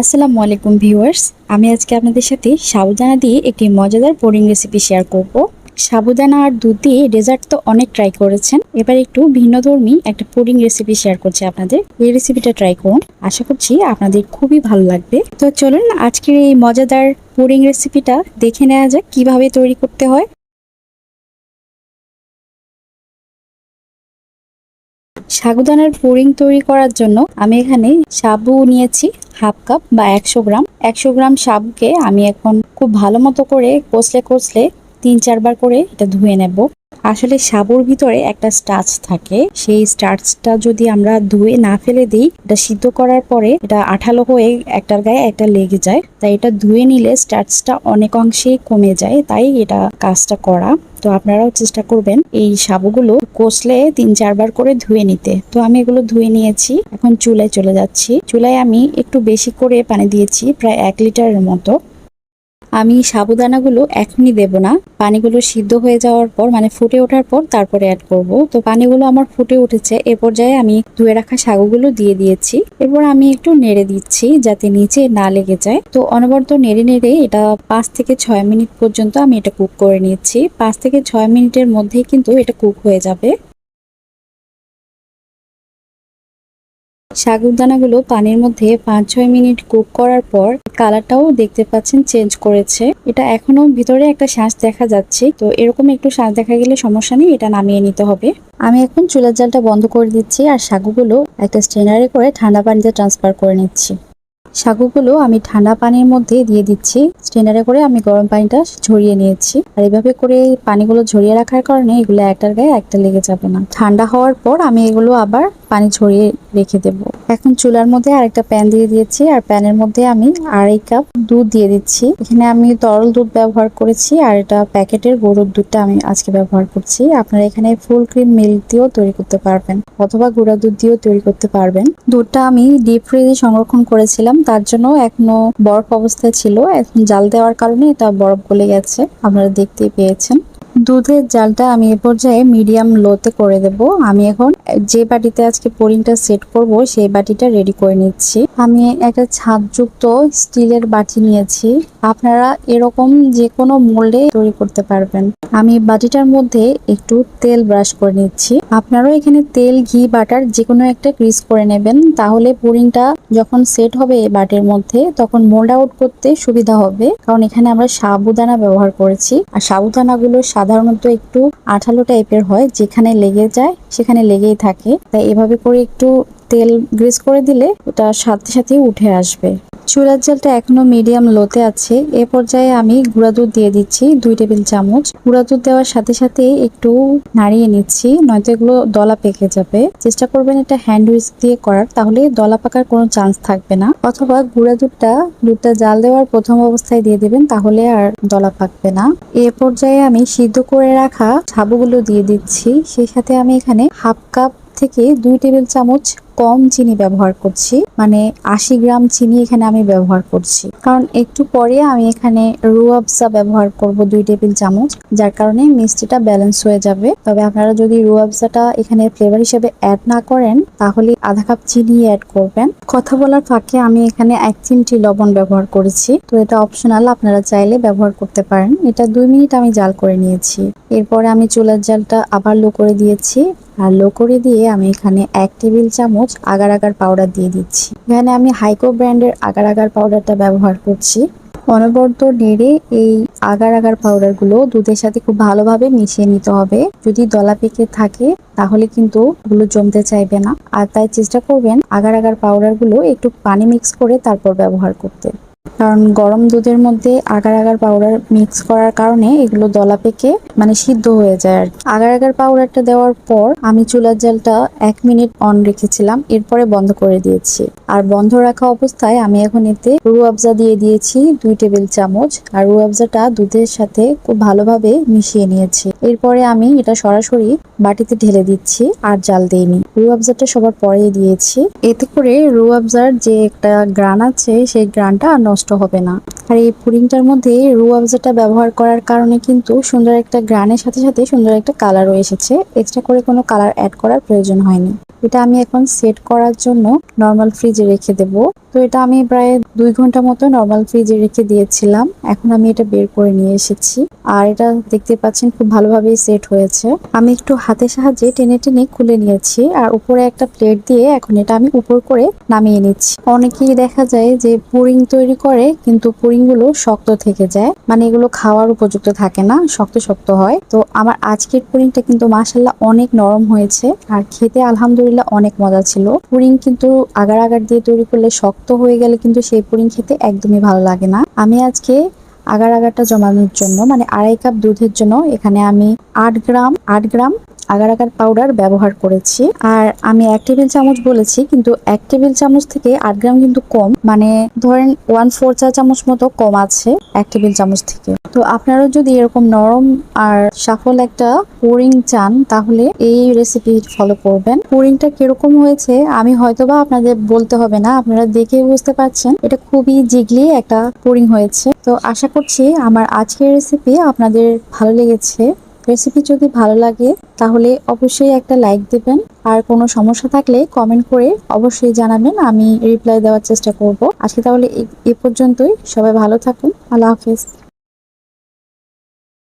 আসসালামু আলাইকুম ভিউয়ার্স, আমি আজকে আপনাদের সাথে সাবুদানা দিয়ে একটি মজাদার পুডিং রেসিপি শেয়ার করব। সাবুদানা আর দুধ দিয়ে ডেজার্ট তো অনেক ট্রাই করেছেন, এবার একটু ভিন্নধর্মী একটা পুডিং রেসিপি শেয়ার করছি আপনাদের। এই রেসিপিটা ট্রাই করুন, আশা করছি আপনাদের খুবই ভালো লাগবে। তো চলুন আজকের এই মজাদার পুডিং রেসিপিটা দেখে নেওয়া যাক, কীভাবে তৈরি করতে হয়। সাগুদানার পুরিং তৈরি করার জন্য আমি এখানে সাবু নিয়েছি, হাফ কাপ বা একশো গ্রাম। একশো গ্রাম সাবুকে আমি এখন খুব ভালো মতো করে কষলে কষলে তিন চারবার করে এটা ধুয়ে নেব। আসলে সাবুর ভিতরে একটা স্টার্চ থাকে। সেই স্টার্চটা যদি আমরা ধুয়ে না ফেলে দিই, এটা সিদ্ধ করার পরে এটা আঠালো হয়ে একটার গায়ে একটা লেগে যায়। তাই এটা ধুয়ে নিলে স্টার্চটা অনেক অংশেই কমে যায়। তাই এটা কাজটা করা। তো আপনারাও চেষ্টা করবেন এই সাবুগুলো কষলে তিন চারবার করে ধুয়ে নিতে। তো আমি এগুলো ধুয়ে নিয়েছি। এখন চুলায় চলে যাচ্ছি। চুলায় আমি একটু বেশি করে পানি দিয়েছি, প্রায় এক লিটারের মতো। আমি সাবুদানাগুলো এখনই দেব না। পানিগুলো সিদ্ধ হয়ে যাওয়ার পর মানে ফুটে ওঠার পর তারপরে অ্যাড করব। তো পানিগুলো আমার ফুটে উঠেছে। এ পর্যায়ে আমি ধুয়ে রাখা সাগুগুলো দিয়ে দিয়েছি। এরপর আমি একটু নেড়ে দিচ্ছি যাতে নিচে না লেগে যায়। তো অনবরত নেড়ে নেড়ে এটা পাঁচ থেকে ছয় মিনিট পর্যন্ত আমি এটা কুক করে নিচ্ছি। পাঁচ থেকে ছয় মিনিটের মধ্যেই কিন্তু এটা কুক হয়ে যাবে। সাগুদানাগুলো পানির মধ্যে পাঁচ ছয় মিনিট কুক করার পর কালারটাও দেখতে পাচ্ছেন চেঞ্জ করেছে। এটা এখনও ভিতরে একটা শ্বাস দেখা যাচ্ছে, তো এরকম একটু শ্বাস দেখা গেলে সমস্যা নেই, এটা নামিয়ে নিতে হবে। আমি এখন চুলার জালটা বন্ধ করে দিচ্ছি আর সাগুগুলো একটা স্ট্রেনারে করে ঠান্ডা পানিতে ট্রান্সফার করে নিচ্ছি। সাগুগুলো আমি ঠান্ডা পানির মধ্যে দিয়ে দিচ্ছি। স্ট্রেনারে করে আমি গরম পানিটা ঝরিয়ে নিয়েছি। আর এভাবে করে পানিগুলো ঝরিয়ে রাখার কারণে এগুলো একটার গায়ে একটা লেগে যাবে না। ঠান্ডা হওয়ার পর আমি এগুলো আবার পানি ঝরিয়ে রেখে দেব। এখন চুলার মধ্যে আরেকটা প্যান দিয়ে দিয়েছি। আর প্যানের মধ্যে আমি আড়াই কাপ দুধ দিয়ে দিচ্ছি। এখানে আমি তরল দুধ ব্যবহার করেছি। আর এটা প্যাকেটের গরুর দুধটা আমি আজকে ব্যবহার করছি। আপনারা এখানে ফুল ক্রিম মিল্ক দিয়েও তৈরি করতে পারবেন। অথবা গুঁড়া দুধ দিয়েও তৈরি করতে পারবেন। দুধটা আমি ডিপ ফ্রিজে সংরক্ষণ করেছিলাম। তার জন্য এখনও বরফ অবস্থায় ছিল। এখন জাল দেওয়ার কারণে এটা বরফ গলে গেছে। আপনারা দেখতেই পেয়েছেন। দুধের জালটা আমি এ পর্যায়ে মিডিয়াম লোতে করে দেব। আমি এখন যে বাটিতে আজকে পোরিংটা সেট করব, সেই বাটিটা রেডি করে নিচ্ছি। আমি একটা ছাদযুক্ত স্টিলের বাটি নিয়েছি। আপনারা এরকম যে কোনো মোল্ডে তৈরি করতে পারবেন। আমি বাটিটার মধ্যে একটু তেল ব্রাশ করে নিচ্ছি। আপনারাও এখানে তেল, ঘি, বাটার যে কোনো একটা ক্রিস করে নেবেন। তাহলে পুরিংটা যখন সেট হবে এই বাটির মধ্যে, তখন মোল্ড আউট করতে সুবিধা হবে। কারণ এখানে আমরা সাবুদানা ব্যবহার করেছি। আর সাবুদানাগুলো সাধারণত একটু আঠালো টাইপের হয়, যেখানে লেগে যায় সেখানে লেগেই থাকে। তাই এভাবে করে একটু তেল গ্রিস করে দিলে ওটা সাথে সাথে উঠে আসবে। চুলার জালটা এখনও মিডিয়াম লোতে আছে। এ পর্যায়ে আমি গুঁড়া দুধ দিয়ে দিচ্ছি, দুই টেবিল চামচ। গুঁড়া দুধ দেওয়ার সাথে সাথে একটু নাড়িয়ে নিচ্ছি, নয়তো এগুলো দলা পেকে যাবে। চেষ্টা করবেন এটা হ্যান্ড উইচ দিয়ে করার, তাহলে দলা পাকার কোনো চান্স থাকবে না। অথবা গুঁড়া দুধটা দুধটা জাল দেওয়ার প্রথম অবস্থায় দিয়ে দেবেন, তাহলে আর দলা পাকবে না। এ পর্যায়ে আমি সিদ্ধ করে রাখা সাবুগুলো দিয়ে দিচ্ছি। সেই সাথে আমি এখানে হাফ কাপ থেকে দুই টেবিল চামচ কম চিনি ব্যবহার করছি। মানে আশি গ্রাম চিনি এখানে আমি ব্যবহার করছি। কারণ একটু পরে আমি এখানে রুয়াবসা ব্যবহার করব দুই টেবিল চামচ, যার কারণে মিষ্টিটা ব্যালেন্স হয়ে যাবে। তবে আপনারা যদি রুয়াবসাটা এখানে ফ্লেভার হিসেবে অ্যাড না করেন, তাহলে আধা কাপ চিনি অ্যাড করবেন। কথা বলার ফাঁকে আমি এখানে এক চিমটি লবণ ব্যবহার করেছি। তো এটা অপশনাল আপনারা চাইলে ব্যবহার করতে পারেন। এটা দুই মিনিট আমি জাল করে নিয়েছি। এরপরে আমি চুলার জালটা আবার লো করে দিয়েছি। আর লো করে দিয়ে আমি এখানে এক টেবিল চামচ আগার আগার পাউডার দিয়ে দিচ্ছি। এখানে আমি হাইকো ব্র্যান্ডের আগার আগার পাউডারটা ব্যবহার করছি। অনবর্ত নেড়ে এই আগার আগার পাউডারগুলো দুধের সাথে খুব ভালোভাবে মিশিয়ে নিতে হবে। যদি দলা পেকে থাকে, তাহলে কিন্তু গুলো জমতে চাইবে না। আর তাই চেষ্টা করবেন আগার আগার পাউডারগুলো একটু পানি মিক্স করে তারপর ব্যবহার করতে। কারণ গরম দুধের মধ্যে আগার আগার পাউডার মিক্স করার কারণে এগুলো দলা পেকে মানে সিদ্ধ হয়ে যায় আর আগার আগার পাউডারটা দেওয়ার পর আমি চুলার জালটা এক মিনিট অন রেখেছিলাম, এরপরে বন্ধ করে দিয়েছি। আর বন্ধ রাখা অবস্থায় আমি এখন এতে রুয়াবজা দিয়ে দিয়েছি দুই টেবিল চামচ, আর রুয়াবজাটা দুধের সাথে খুব ভালোভাবে মিশিয়ে নিয়েছি। এরপরে আমি এটা সরাসরি বাটিতে ঢেলে দিচ্ছি, আর জাল দিইনি। রুয়াবজাটা সবার পরে দিয়েছি। এতে করে রুয়াবজার যে একটা গ্রান আছে, সেই গ্রানটা নষ্ট হবে না। আর এই পুডিংটার মধ্যে রুয়াবজাটা ব্যবহার করার কারণে কিন্তু সুন্দর একটা গ্রানের সাথে সাথে সুন্দর একটা কালারও এসেছে। এক্সট্রা করে কোনো কালার অ্যাড করার প্রয়োজন হয়নি। এটা আমি এখন সেট করার জন্য নর্মাল ফ্রিজে রেখে দেব। তো এটা আমি প্রায় দুই ঘণ্টা মতো নর্মাল ফ্রিজে রেখে দিয়েছিলাম। এখন আমি এটা বের করে নিয়ে এসেছি। আর এটা দেখতে পাচ্ছেন খুব ভালোভাবেই সেট হয়েছে। আমি একটু হাতের সাহায্যে টেনে টেনে খুলে নিয়েছি। আর উপরে একটা প্লেট দিয়ে এখন এটা আমি উপর করে নামিয়ে নিচ্ছি। অনেকেই দেখা যায় যে পুরিং তৈরি করে, কিন্তু পুরিংগুলো শক্ত থেকে যায়। মানে এগুলো খাওয়ার উপযুক্ত থাকে না, শক্ত শক্ত হয়। তো আমার আজকের পুরিংটা কিন্তু মাসাল্লাহ অনেক নরম হয়েছে, আর খেতে আলহামদুলিল্লাহ অনেক মজা ছিল। পুরিং কিন্তু আগার আগার দিয়ে তৈরি করলে শক্ত হয়ে গেলে কিন্তু সেই পুরিং খেতে একদমই ভালো লাগে না। আমি আজকে আগার আগারটা জমানোর জন্য মানে আড়াই কাপ দুধের জন্য, এখানে আমি আট গ্রাম আট গ্রাম আগার আগার পাউডার ব্যবহার করেছি। আর আমি এক টেবিল চামচ বলেছি, কিন্তু এক টেবিল চামচ থেকে আট গ্রাম কিন্তু কম। মানে ধরেন ওয়ান ফোর চা চামচ মতো কম আছে এক টেবিল চামচ থেকে। তো আপনারা যদি এরকম নরম আর সফল একটা পুরিং চান, তাহলে এই রেসিপি ফলো করবেন। পুরিংটা কীরকম হয়েছে, আমি হয়তোবা আপনাদের বলতে হবে না, আপনারা দেখে বুঝতে পারছেন। এটা খুবই জিগলি একটা পুরিং হয়েছে। তো আশা করছি আমার আজকের রেসিপি আপনাদের ভালো লেগেছে। রেসিপি যদি ভালো লাগে, তাহলে অবশ্যই একটা লাইক দেবেন। আর কোনো সমস্যা থাকলে কমেন্ট করে অবশ্যই জানাবেন, আমি রিপ্লাই দেওয়ার চেষ্টা করব। আজকে তাহলে এ- পর্যন্তই। সবাই ভালো থাকুন। আল্লাহ হাফেজ।